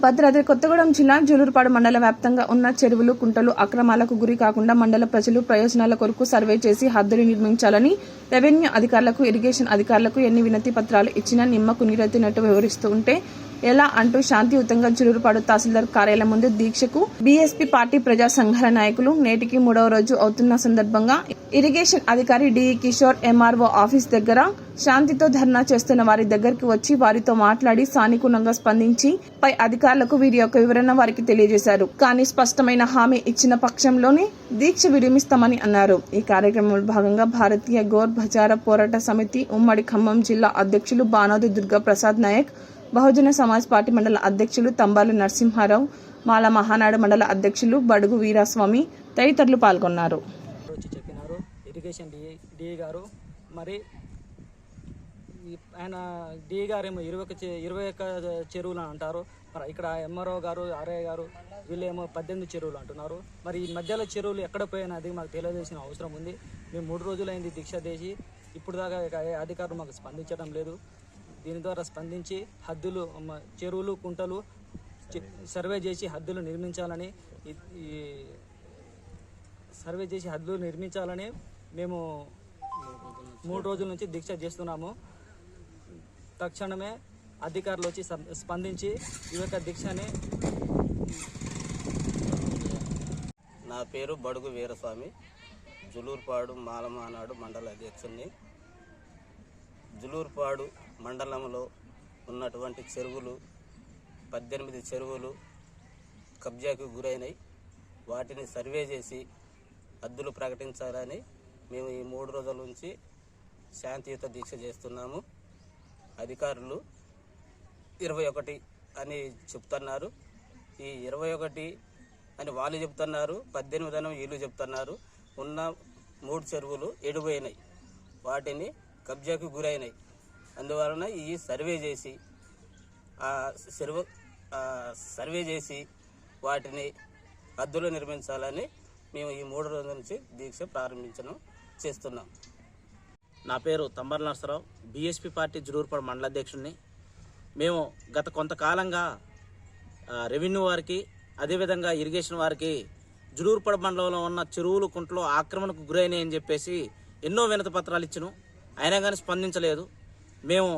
భద్రాద్రి కొత్తగూడెం జిల్లా జూలూరుపాడు మండల వ్యాప్తంగా ఉన్న చెరువులు కుంటలు అక్రమాలకు గురి కాకుండా మండల ప్రజలు ప్రయోజనాల కొరకు సర్వే చేసి హద్దులు నిర్మించాలని రెవెన్యూ అధికారులకు ఇరిగేషన్ అధికారులకు ఎన్ని వినతి పత్రాలు ఇచ్చినా నిమ్మకు నీరెత్తినట్టు వివరిస్తూ ఉంటే ఎలా అంటూ శాంతియుతంగా చురురుపాడు తహసీల్దార్ కార్యాలయం ముందు దీక్షకు బీఎస్పీ పార్టీ ప్రజా సంఘాల నాయకులు నేటికి మూడవ రోజు అవుతున్న సందర్భంగా ఇరిగేషన్ అధికారి డిఈ కిషోర్ ఎంఆర్ఓ ఆఫీస్ దగ్గర శాంతితో ధర్నా చేస్తున్న వారి దగ్గరికి వచ్చి వారితో మాట్లాడి సానుకూలంగా స్పందించి పై అధికారులకు వీరి యొక్క వివరణ వారికి తెలియజేశారు. కానీ స్పష్టమైన హామీ ఇచ్చిన పక్షంలోనే దీక్ష విరమిస్తామని అన్నారు. ఈ కార్యక్రమంలో భాగంగా భారతీయ గోర్ బజార పోరాట సమితి ఉమ్మడి ఖమ్మం జిల్లా అధ్యక్షులు బానాదు దుర్గా ప్రసాద్ నాయక్ బహుజన సమాజ్ పార్టీ మండల అధ్యక్షులు తంబాలు నరసింహారావు మాల మహానాడు మండల అధ్యక్షులు బడుగు వీరాస్వామి తదితరులు పాల్గొన్నారు. చెప్పినారు. ఇరిగేషన్ డిఏ గారు. మరి ఆయన డిఏ గారు ఏమో ఇరవై ఒక ఇరవై ఒక్క చెరువులు అని అంటారు. మరి ఇక్కడ ఎంఆర్ఓ గారు ఆర్ఐ గారు వీళ్ళేమో పద్దెనిమిది చెరువులు అంటున్నారు. మరి ఈ మధ్యలో చెరువులు ఎక్కడ పోయినది మాకు తెలియజేసిన అవసరం ఉంది. మేము మూడు రోజులైంది దీక్ష చేసి ఇప్పుడు దాకా ఏ అధికారులు మాకు స్పందించడం లేదు. దీని ద్వారా స్పందించి హద్దులు చెరువులు కుంటలు సర్వే చేసి హద్దులు నిర్మించాలని ఈ- సర్వే చేసి హద్దులు నిర్మించాలని మేము మూడు రోజుల నుంచి దీక్ష చేస్తున్నాము. తక్షణమే అధికారులు వచ్చి స్పందించి ఈ యొక్క దీక్షని నా పేరు బడుగు వీరస్వామి. జులూరుపాడు మాలమానాడు మండల అధ్యక్షుడిని. జులూరుపాడు మండలంలో ఉన్నటువంటి చెరువులు పద్దెనిమిది చెరువులు కబ్జాకు గురైనాయి. వాటిని సర్వే చేసి హద్దులు ప్రకటించాలని మేము ఈ మూడు రోజుల నుంచి శాంతియుత దీక్ష చేస్తున్నాము. అధికారులు ఇరవై ఒకటి అని చెప్తున్నారు. ఈ ఇరవై ఒకటి అని వాళ్ళు చెప్తున్నారు పద్దెనిమిది అని వీళ్ళు చెప్తున్నారు. ఉన్న మూడు చెరువులు ఎడిపోయినాయి. వాటిని కబ్జాకు గురైనాయి అందువలన ఈ సర్వే చేసి సర్వ సర్వే చేసి వాటిని హద్దులు నిర్మించాలని మేము ఈ మూడు రోజుల నుంచి దీక్ష ప్రారంభించడం చేస్తున్నాం. నా పేరు తంబర్ నరసరావు బీఎస్పీ పార్టీ జురూర్పాడు మండలాధ్యక్షుడిని మేము గత కొంతకాలంగా రెవెన్యూ వారికి అదేవిధంగా ఇరిగేషన్ వారికి జురూర్పాడు మండలంలో ఉన్న చెరువులు కుంటలు ఆక్రమణకు గురైనాయని చెప్పేసి ఎన్నో వినత పత్రాలు ఇచ్చినాం అయినా కానీ స్పందించలేదు. మేము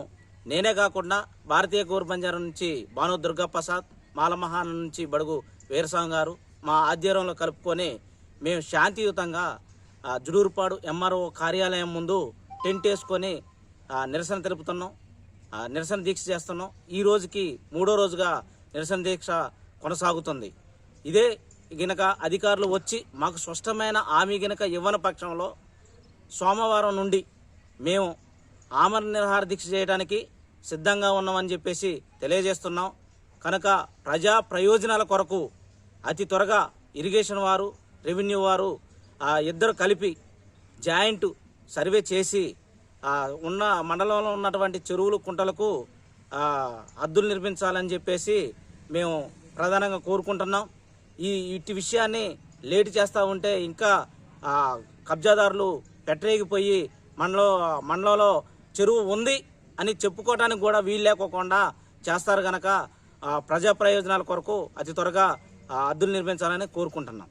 నేనే కాకుండా భారతీయ గౌర బంజారా నుంచి భాను దుర్గా ప్రసాద్ మాలమహాన్ నుంచి బడుగు వీరస్వామి గారు మా ఆధ్వర్యంలో కలుపుకొని మేము శాంతియుతంగా జుడూరుపాడు ఎంఆర్ఓ కార్యాలయం ముందు టెంట్ వేసుకొని నిరసన తెలుపుతున్నాం. నిరసన దీక్ష చేస్తున్నాం. ఈ రోజుకి మూడో రోజుగా నిరసన దీక్ష కొనసాగుతుంది. ఇదే గినక అధికారులు వచ్చి మాకు స్పష్టమైన హామీ గినక ఇవ్వని పక్షంలో సోమవారం నుండి మేము ఆమరణ నిరహార దీక్ష చేయడానికి సిద్ధంగా ఉన్నామని చెప్పేసి తెలియజేస్తున్నాం. కనుక ప్రజా ప్రయోజనాల కొరకు అతి త్వరగా ఇరిగేషన్ వారు రెవెన్యూ వారు ఆ ఇద్దరు కలిపి జాయింట్ సర్వే చేసి ఉన్న మండలంలో ఉన్నటువంటి చెరువులు కుంటలకు అద్దులు హద్దులు నిర్మించాలని చెప్పేసి మేము ప్రధానంగా కోరుకుంటున్నాం. ఈ ఇట్టి విషయాన్ని లేటు చేస్తూ ఉంటే ఇంకా ఆ, కబ్జాదారులు పెట్టరేగిపోయి మండలం మండలంలో చెరువు ఉంది అని చెప్పుకోవడానికి కూడా వీలు లేకోకుండా చేస్తారు గనక ప్రజా ప్రయోజనాల కొరకు అతి త్వరగా అద్దులు నిర్మించాలని కోరుకుంటున్నాం.